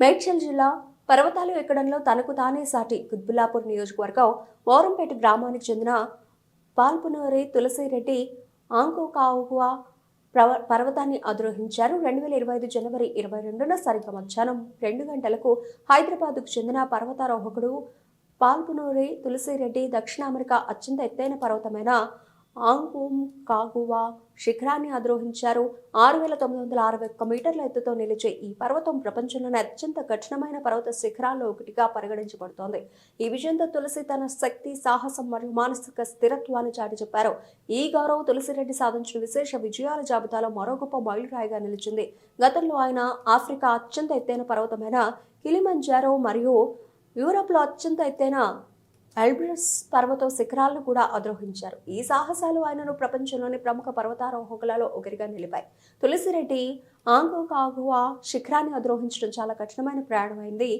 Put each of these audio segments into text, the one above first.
మేడ్చల్ జిల్లా పర్వతాలు ఎక్కడంలో తనకు తానే సాటి కుత్బుల్లాపూర్ నియోజకవర్గం ఓరంపేట గ్రామానికి చెందిన పాల్పునూరి తులసిరెడ్డి ఆంకోకావువా ప్రవ పర్వతాన్ని అధిరోహించారు. రెండు వేల ఇరవై ఐదు జనవరి ఇరవై రెండున సరిగ్గా మధ్యాహ్నం రెండు గంటలకు హైదరాబాద్కు చెందిన పర్వతారోహకుడు పాల్పునూరి తులసిరెడ్డి దక్షిణ అమెరికా అత్యంత ఎత్తైన పర్వతమైన ఆంకోమ్ కాగువా శిఖరాన్ని అధిరోహించారు ఆరు వేల తొమ్మిది వందల అరవై ఒక్క మీటర్ల ఎత్తుతో నిలిచే ఈ పర్వతం ప్రపంచంలోనే అత్యంత కఠినమైన పర్వత శిఖరాల్లో ఒకటిగా పరిగణించబడుతోంది. ఈ విజయంతో తులసి తన శక్తి సాహసం మరియు మానసిక స్థిరత్వాన్ని చాటి చెప్పారు. ఈ గౌరవం తులసిరెడ్డి సాధించిన విశేష విజయాల జాబితాలో మరో గొప్ప మైలురాయిగా నిలిచింది. గతంలో ఆయన ఆఫ్రికా అత్యంత ఎత్తైన పర్వతమైన కిలిమంజారో మరియు యూరోప్లో అత్యంత ఎత్తైన ఎల్బ్రస్ పర్వత శిఖరాలను కూడా అధిరోహించారు. ఈ సాహసాలు ఆయనను ప్రపంచంలోని ప్రముఖ పర్వతారోహకులలో ఒకరిగా నిలిపాయి. తులసిరెడ్డి ఆంగోకాగువా శిఖరాన్ని అధిరోహించడం చాలా కఠినమైన ప్రయాణమైంది.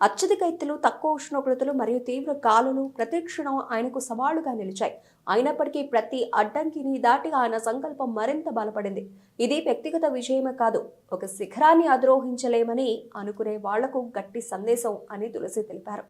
అత్యధిక ఎత్తులు తక్కువ ఉష్ణోగ్రతలు మరియు తీవ్ర గాలులు ప్రతిక్షణం ఆయనకు సవాళ్ళుగా నిలిచాయి. అయినప్పటికీ ప్రతి అడ్డంకిని దాటి ఆయన సంకల్పం మరింత బలపడింది. ఇది వ్యక్తిగత విజయమే కాదు ఒక శిఖరాన్ని అధిరోహించలేమని అనుకునే వాళ్ళకు గట్టి సందేశం అని తులసి తెలిపారు.